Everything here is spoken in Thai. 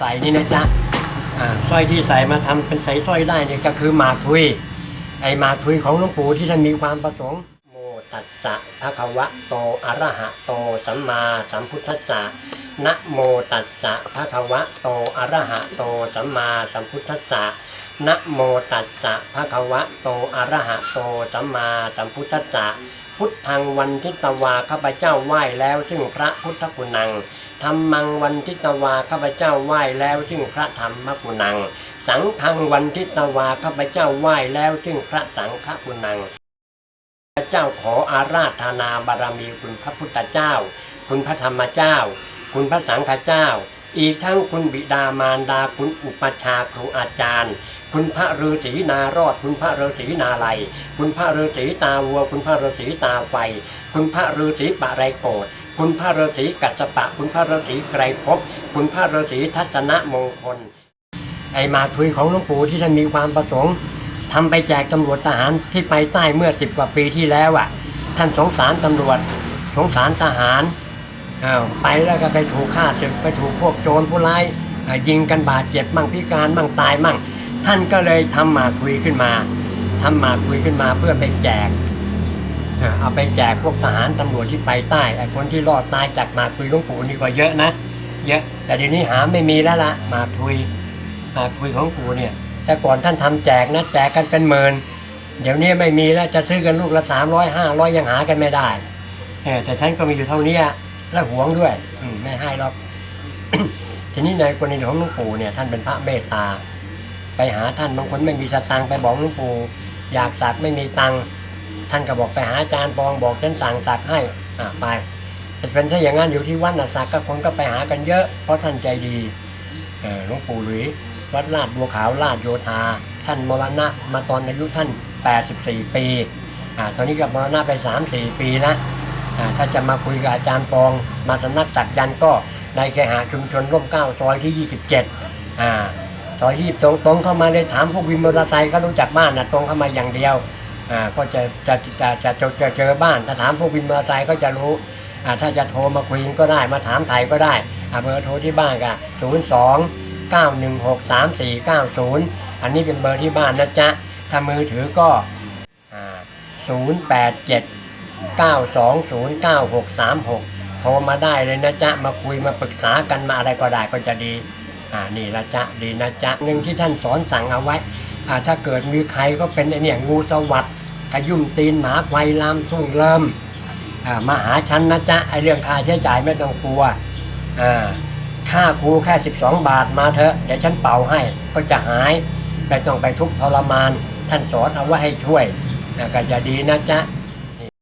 ส่นี่นะจ๊ะสร้อยที่ใส่มาทำเป็นใส่สร้อยได้เนี่ยก็คือหมาทุย ไอหมาทุยของหลวงปู่ที่ท่านมีความประสงค์ โมตัสสะภะคะวะโตอะระหะโตสัมมาสัมพุทธัสสะนะโมตัสสะภะคะวะโตอะระหะโตสัมมาสัมพุทธัสสะนะโมตัสสะภะคะวะโตอะระหะโตสัมมาสัมพุทธัสสะพุทธังวันทิตวาข้าพเจ้าไหว้แล้วซึ่งพระพุทธคุณัง ธรรมังวันทิตวาข้าพเจ้าไหว้แล้วซึ่งพระธรรมคุณัง สังฆังวันทิตวาข้าพเจ้าไหว้แล้วซึ่งพระสังฆคุณังพระเจ้าขออาราธนาบารมีคุณพระพุทธเจ้า คุณพระธรรมเจ้า คุณพระสังฆเจ้า อีกทั้งคุณบิดามารดาคุณอุปชาครูอาจารย์ คุณพระฤาษีนารอด คุณพระฤาษีนาไลคุณพระฤาษีตาวัว คุณพระฤาษีตาไฟ คุณพระฤาษีปะไรโกด คุณพระฤาษีกัสสปะ คุณพระฤาษีไกรภพคุณพระฤาษีทัศนมงคล ไอมาทุยของหลวงปู่ที่ท่านมีความประสงค์ทำไปแจกตำรวจทหารที่ไปใต้เมื่อสิบกว่าปีที่แล้วอะ ท่านสงสารตำรวจ สงสารทหารอ้าวไปแล้วก็ไปถูกฆ่าศึกไปถูกพวกโจรผู้ร้ายยิงกันบาดเจ็บมั่งพิการมั่งตายมั่ง ท่านก็เลยทำมากทุยขึ้นมาทำมากทุยขึ้นมาเพื่อไปแจก เอาไปแจกพวกทหารตำรวจที่ไปใต้ไอ้คนที่รอดตายจากหมาทุยหลวงปู่นี่ก็เยอะนะ เยอะ แต่เดี๋ยวนี้หาไม่มีแล้วละหมาทุยหมากคุยของปู่เนี่ย แต่ก่อนท่านทำแจกนะแจกกันเป็นหมื่นเดี๋ยวนี้ไม่มีแล้วจะซื้อกันลูกละสามร้อยห้าร้อยยังหากันไม่ได้แต่ฉันก็มีอยู่เท่านี้และหวงด้วยอืไม่ให้หรอกทีนี้ในกรณีของหลวงปู่เนี่ยท่านเป็นพระเมตตา ไปหาท่านบางคนไม่มีสตังค์ไปบอกหลวงปู่อยากสักไม่มีตังค์ ท่านก็บอกไปหาอาจารย์ปองบอกฉันสั่งสักให้อ่าไปแต่เป็นถ้าอย่างนั้นอยู่ที่วัดน่ะสักก็คนก็ไปหากันเยอะ เพราะท่านใจดีเอ่อหลวงปู่หลุยวัดลาดบัวขาวลาดโยธา ท่านมรณะมาตอนอายุท่าน 84 ปีอ่าตอนนี้ก็มรณะไป 3-4 ปีนะอ่าถ้าจะมาคุยกับอาจารย์ปอง มาสำนักจักยันก็ในเคหะชุมชนร่มเก้าซอยที่ 27อ่าซอยที่ตรงตรงเข้ามาเลยถามพวกวินมอเตอร์ไซค์ก็รู้จักบ้านนะตรงเข้ามาอย่างเดียว อ่าก็จะจะจะจะจะจะเจอบ้านถ้าถามพวกวินมอเตอร์ไซค์ก็จะรู้อ่าถ้าจะโทรมาคุยก็ได้มาถามไทยก็ได้อ่าเบอร์โทรที่บ้านก็02 916 3490อันนี้เป็นเบอร์ที่บ้านนะจ๊ะถ้ามือถือก็อ่า087 920 9636โทรมาได้เลยนะจ๊ะมาคุยมาปรึกษากันมาอะไรก็ได้ก็จะดีอ่านี่ละจ๊ะดีนะจ๊ะหนึ่งที่ท่านสอนสั่งเอาไว้ ถ้าเกิดมีใครก็เป็นไอเนี่ยงูสวัสดขยุ่มตีนหมาควายลามทุ่งเริ่มมาหาฉันนะจ๊ะไอเรื่องค่าใช้จ่ายไม่ต้องกลัวค่าครูแค่ 12 บาทมาเถอะเดี๋ยวฉันเป่าให้ก็จะหายไม่ต้องไปทุกทรมาน ท่านสอนเอาไว้ให้ช่วยก็จะดีนะจ๊ะ